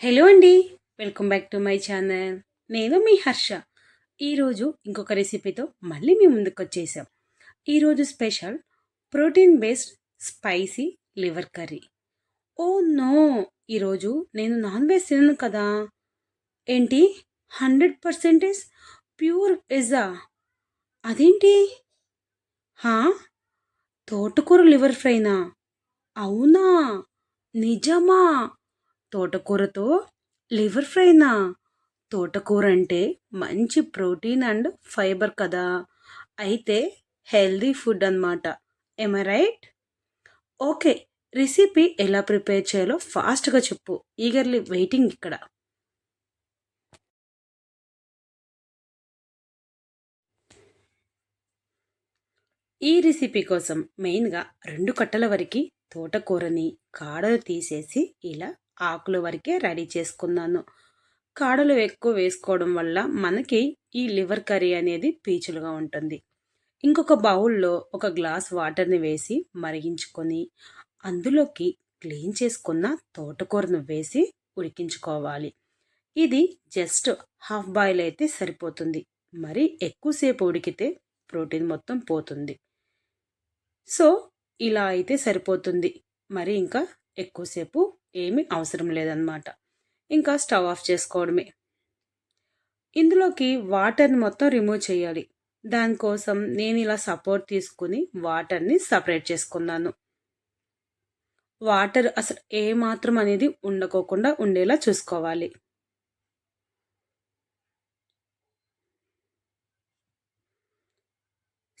Hello అండి welcome back to my channel. నేను మీ హర్ష. ఈరోజు ఇంకొక రెసిపీతో మళ్ళీ మీ ముందుకు వచ్చేసాం. ఈరోజు special protein based spicy liver curry. Oh no ఈరోజు నేను నాన్ వెజ్ తినను కదా. ఏంటి? హండ్రెడ్ పర్సెంటేజ్ ప్యూర్ వెజ్జా అదేంటి? హా? తోటకూర లివర్ ఫ్రైనా? అవునా? నిజమా? తోటకూరతో లివర్ ఫ్రైనా? తోటకూర అంటే మంచి ప్రోటీన్ అండ్ ఫైబర్ కదా. అయితే హెల్దీ ఫుడ్ అనమాట ఎమ రైట్ ఓకే రెసిపీ ఎలా ప్రిపేర్ చేయాలో ఫాస్ట్గా చెప్పు. ఈగర్లీ వెయిటింగ్ ఇక్కడ. ఈ రెసిపీ కోసం మెయిన్గా రెండు కట్టల వరకు తోటకూరని కాడలు తీసేసి ఇలా ఆకులు వరకే రెడీ చేసుకున్నాను. కాడలు ఎక్కువ వేసుకోవడం వల్ల మనకి ఈ లివర్ కర్రీ అనేది పీచులుగా ఉంటుంది. ఇంకొక బౌల్లో ఒక గ్లాస్ వాటర్ని వేసి మరిగించుకొని అందులోకి క్లీన్ చేసుకున్న తోటకూరను వేసి ఉడికించుకోవాలి. ఇది జస్ట్ హాఫ్ బాయిల్ అయితే సరిపోతుంది. మరి ఎక్కువసేపు ఉడికితే ప్రోటీన్ మొత్తం పోతుంది. సో ఇలా అయితే సరిపోతుంది. మరి ఇంకా ఎక్కువసేపు ఏమీ అవసరం లేదన్నమాట. ఇంకా స్టవ్ ఆఫ్ చేసుకోవడమే. ఇందులోకి వాటర్ని మొత్తం రిమూవ్ చేయాలి. దానికోసం నేను ఇలా సపోర్ట్ తీసుకుని వాటర్ని సపరేట్ చేసుకున్నాను. వాటర్ అసలు ఏమాత్రం అనేది ఉండకోకుండా ఉండేలా చూసుకోవాలి.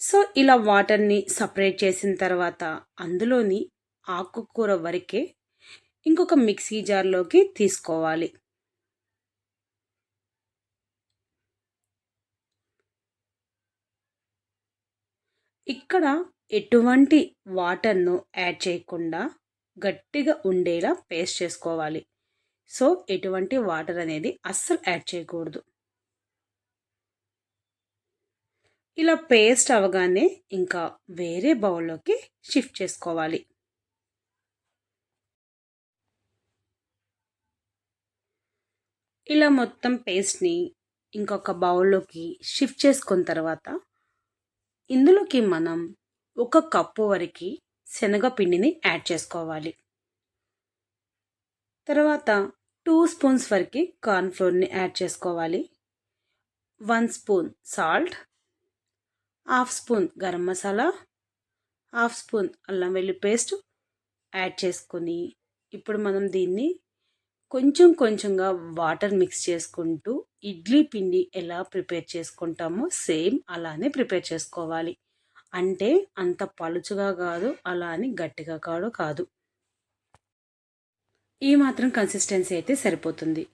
సో ఇలా వాటర్ని సపరేట్ చేసిన తర్వాత అందులోని ఆకుకూర వరకే ఇంకొక మిక్సీ జార్లోకి తీసుకోవాలి. ఇక్కడ ఎటువంటి వాటర్ను యాడ్ చేయకుండా గట్టిగా ఉండేలా పేస్ట్ చేసుకోవాలి. సో ఎటువంటి వాటర్ అనేది అస్సలు యాడ్ చేయకూడదు. ఇలా పేస్ట్ అవగానే ఇంకా వేరే బౌల్లోకి షిఫ్ట్ చేసుకోవాలి. ఇలా మొత్తం పేస్ట్ని ఇంకొక బౌల్లోకి షిఫ్ట్ చేసుకున్న తర్వాత ఇందులోకి మనం ఒక కప్పు వరకు శనగపిండిని యాడ్ చేసుకోవాలి. తర్వాత టూ స్పూన్స్ వరకు కార్న్ఫ్లోర్ని యాడ్ చేసుకోవాలి. One spoon salt half spoon garam masala half spoon అల్లం వెల్లి పేస్ట్ యాడ్ చేసుకొని ఇప్పుడు మనం దీన్ని కొంచెం కొంచెంగా వాటర్ మిక్స్ చేసుకుంటూ ఇడ్లీ పిండి ఎలా ప్రిపేర్ చేసుకుంటామో సేమ్ అలానే ప్రిపేర్ చేసుకోవాలి. అంటే అంత పలుచుగా కాదు అలా అని గట్టిగా కాదు కాదు. ఈ మాత్రం కన్సిస్టెన్సీ అయితే సరిపోతుంది.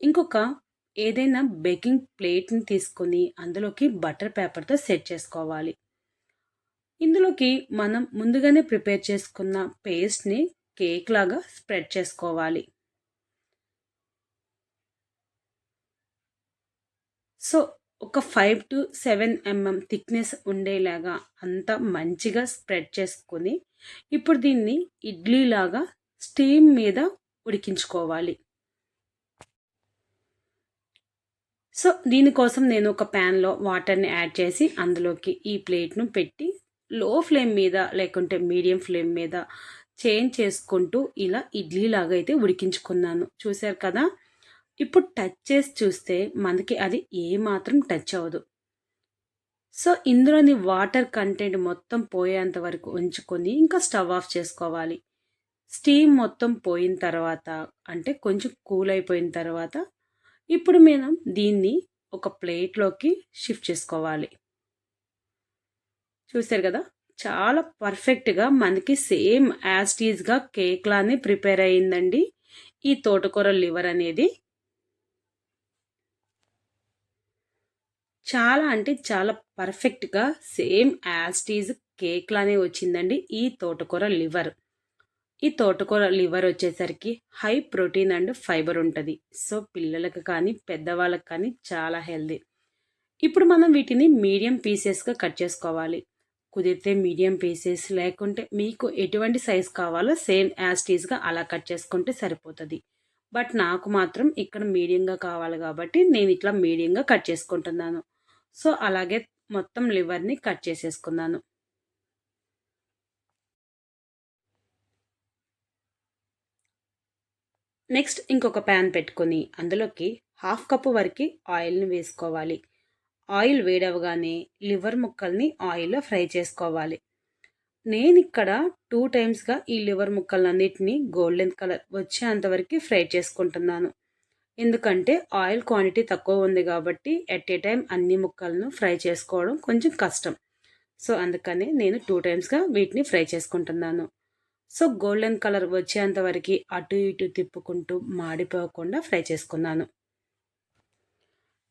ఇంకొక ఏదైనా బేకింగ్ ప్లేట్ని తీసుకొని అందులోకి బటర్ పేపర్తో సెట్ చేసుకోవాలి. ఇందులోకి మనం ముందుగానే ప్రిపేర్ చేసుకున్న పేస్ట్ని కేక్ లాగా స్ప్రెడ్ చేసుకోవాలి. సో ఒక five to seven MM thickness ఉండేలాగా అంతా మంచిగా స్ప్రెడ్ చేసుకొని ఇప్పుడు దీన్ని ఇడ్లీలాగా స్టీమ్ మీద ఉడికించుకోవాలి. సో దీనికోసం నేను ఒక ప్యాన్లో వాటర్ని యాడ్ చేసి అందులోకి ఈ ప్లేట్ను పెట్టి లో ఫ్లేమ్ మీద లేకుంటే మీడియం ఫ్లేమ్ మీద చేంజ్ చేసుకుంటూ ఇలా ఇడ్లీలాగా అయితే ఉడికించుకున్నాను. చూశారు కదా? ఇప్పుడు టచ్ చేసి చూస్తే మనకి అది ఏమాత్రం టచ్ అవ్వదు. సో ఇందులోని వాటర్ కంటెంట్ మొత్తం పోయేంత వరకు ఉంచుకొని ఇంకా స్టవ్ ఆఫ్ చేసుకోవాలి. స్టీమ్ మొత్తం పోయిన తర్వాత అంటే కొంచెం కూల్ అయిపోయిన తర్వాత ఇప్పుడు మనం దీన్ని ఒక ప్లేట్లోకి షిఫ్ట్ చేసుకోవాలి. చూసారు కదా? చాలా పర్ఫెక్ట్గా మనకి సేమ్ యాస్టీజ్గా కేక్ లానే ప్రిపేర్ అయ్యిందండి. ఈ తోటకూర లివర్ అనేది చాలా అంటే చాలా పర్ఫెక్ట్గా సేమ్ యాస్టీజ్ కేక్లానే వచ్చిందండి. ఈ తోటకూర లివర్. ఈ తోటకూర లివర్ వచ్చేసరికి హై ప్రోటీన్ అండ్ ఫైబర్ ఉంటుంది. సో పిల్లలకు కానీ పెద్దవాళ్ళకి కానీ చాలా హెల్దీ ఇప్పుడు మనం వీటిని మీడియం పీసెస్గా కట్ చేసుకోవాలి. కుదిరితే మీడియం పీసెస్ లేకుంటే మీకు ఎటువంటి సైజ్ కావాలో సేమ్ యాస్టీస్గా అలా కట్ చేసుకుంటే సరిపోతుంది. బట్ నాకు మాత్రం ఇక్కడ మీడియంగా కావాలి కాబట్టి నేను ఇట్లా మీడియంగా కట్ చేసుకుంటున్నాను. సో అలాగే మొత్తం లివర్ని కట్ చేసేసుకున్నాను. నెక్స్ట్ ఇంకొక ప్యాన్ పెట్టుకొని అందులోకి హాఫ్ కప్పు వరకు ఆయిల్ని వేసుకోవాలి. ఆయిల్ వేడవగానే లివర్ ముక్కల్ని ఆయిల్లో ఫ్రై చేసుకోవాలి. నేను ఇక్కడ టూ టైమ్స్గా ఈ లివర్ ముక్కలన్నిటిని గోల్డెన్ కలర్ వచ్చేంతవరకు ఫ్రై చేసుకుంటున్నాను. ఎందుకంటే ఆయిల్ క్వాంటిటీ తక్కువ ఉంది కాబట్టి ఎట్ ఏ టైం అన్ని ముక్కలను ఫ్రై చేసుకోవడం కొంచెం కష్టం. సో అందుకని నేను టూ టైమ్స్గా వీటిని ఫ్రై చేసుకుంటున్నాను. సో గోల్డెన్ కలర్ వచ్చేంత వరకు అటు ఇటు తిప్పుకుంటూ మాడిపోకుండా ఫ్రై చేసుకున్నాను.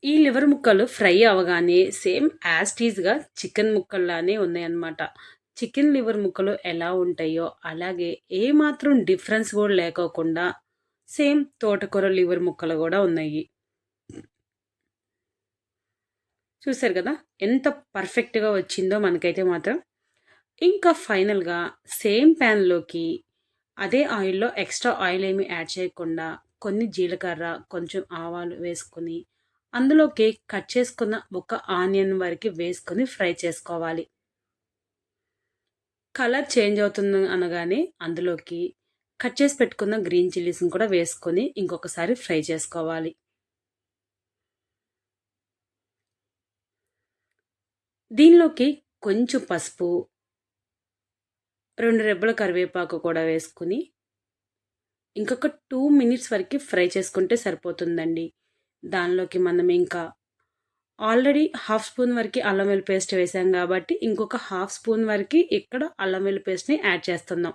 ఈ లివర్ ముక్కలు ఫ్రై అవగానే సేమ్ యాస్టీజ్గా చికెన్ ముక్కల్లానే ఉన్నాయన్నమాట. చికెన్ లివర్ ముక్కలు ఎలా ఉంటాయో అలాగే ఏమాత్రం డిఫరెన్స్ కూడా లేకోకుండా సేమ్ తోటకూర లివర్ ముక్కలు కూడా ఉన్నాయి. చూసారు కదా? ఎంత పర్ఫెక్ట్గా వచ్చిందో మనకైతే మాత్రం. ఇంకా ఫైనల్గా సేమ్ ప్యాన్లోకి అదే ఆయిల్లో ఎక్స్ట్రా ఆయిల్ ఏమి యాడ్ చేయకుండా కొన్ని జీలకర్ర కొంచెం ఆవాలు వేసుకొని అందులోకి కట్ చేసుకున్న ఒక ఆనియన్ వరకు వేసుకొని ఫ్రై చేసుకోవాలి. కలర్ చేంజ్ అవుతుంది అనగానే అందులోకి కట్ చేసి పెట్టుకున్న గ్రీన్ చిల్లీస్ని కూడా వేసుకొని ఇంకొకసారి ఫ్రై చేసుకోవాలి. దీనిలోకి కొంచెం పసుపు రెండు రెబ్బల కరివేపాకు కూడా వేసుకుని ఇంకొక టూ మినిట్స్ వరకు ఫ్రై చేసుకుంటే సరిపోతుందండి. దానిలోకి మనం ఇంకా ఆల్రెడీ హాఫ్ స్పూన్ వరకు అల్లం వెల్లి పేస్ట్ వేసాం కాబట్టి ఇంకొక హాఫ్ స్పూన్ వరకు ఇక్కడ అల్లం వెల్లి పేస్ట్ని యాడ్ చేస్తున్నాం.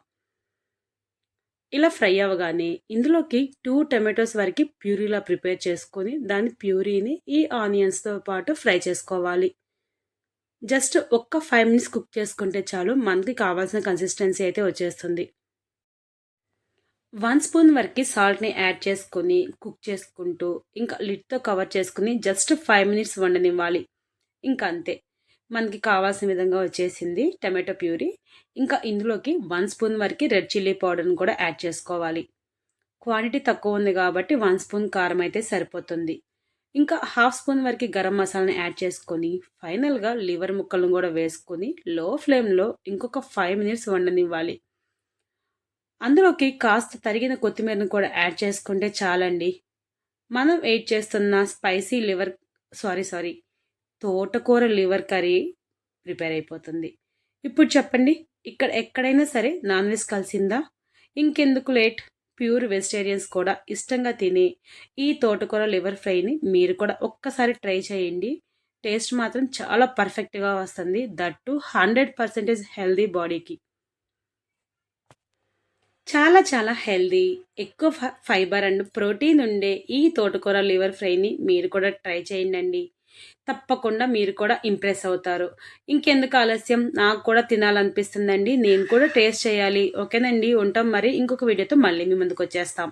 ఇలా ఫ్రై అవ్వగానే ఇందులోకి టూ టమాటోస్ వరకు ప్యూరీలా ప్రిపేర్ చేసుకొని దాని ప్యూరీని ఈ ఆనియన్స్తో పాటు ఫ్రై చేసుకోవాలి. జస్ట్ ఒక్క ఫైవ్ మినిట్స్ కుక్ చేసుకుంటే చాలు మనకి కావాల్సిన కన్సిస్టెన్సీ అయితే వచ్చేస్తుంది. వన్ స్పూన్ వరకు సాల్ట్ని యాడ్ చేసుకొని కుక్ చేసుకుంటూ ఇంకా లిడ్తో కవర్ చేసుకుని జస్ట్ ఫైవ్ మినిట్స్ వండనివ్వాలి. ఇంకా అంతే. మనకి కావాల్సిన విధంగా వచ్చేసింది టమాటో ప్యూరీ. ఇంకా ఇందులోకి వన్ స్పూన్ వరకు రెడ్ చిల్లీ పౌడర్ని కూడా యాడ్ చేసుకోవాలి. క్వాంటిటీ తక్కువ ఉంది కాబట్టి వన్ స్పూన్ కారం అయితే సరిపోతుంది. ఇంకా హాఫ్ స్పూన్ వరకు గరం మసాలాని యాడ్ చేసుకొని ఫైనల్గా లివర్ ముక్కలను కూడా వేసుకొని లో ఫ్లేమ్లో ఇంకొక ఫైవ్ మినిట్స్ వండనివ్వాలి. అందులోకి కాస్త తరిగిన కొత్తిమీరను కూడా యాడ్ చేసుకుంటే చాలండి. మనం వెయిట్ చేస్తున్న స్పైసీ లివర్ సారీ సారీ తోటకూర లివర్ కర్రీ ప్రిపేర్ అయిపోతుంది. ఇప్పుడు చెప్పండి ఇక్కడ ఎక్కడైనా సరే నాన్ వెజ్ కలిసిందా? ఇంకెందుకు లేట్? ప్యూర్ వెజిటేరియన్స్ కూడా ఇష్టంగా తిని ఈ తోటకూర లివర్ ఫ్రైని మీరు కూడా ఒక్కసారి ట్రై చేయండి. టేస్ట్ మాత్రం చాలా పర్ఫెక్ట్గా వస్తుంది. దట్టు హండ్రెడ్ పర్సెంటేజ్ హెల్దీ బాడీకి. చాలా చాలా హెల్దీ ఎక్కువ ఫైబర్ అండ్ ప్రోటీన్ ఉండే ఈ తోటకూర లివర్ ఫ్రైని మీరు కూడా ట్రై చేయండి తప్పకుండా మీరు కూడా ఇంప్రెస్ అవుతారు. ఇంకెందుకు ఆలస్యం? నాకు కూడా తినాలనిపిస్తుందండి. నేను కూడా టేస్ట్ చేయాలి. ఓకేనండి? ఉంటాం మరి. ఇంకొక వీడియోతో మళ్ళీ మీ ముందుకు వచ్చేస్తాం.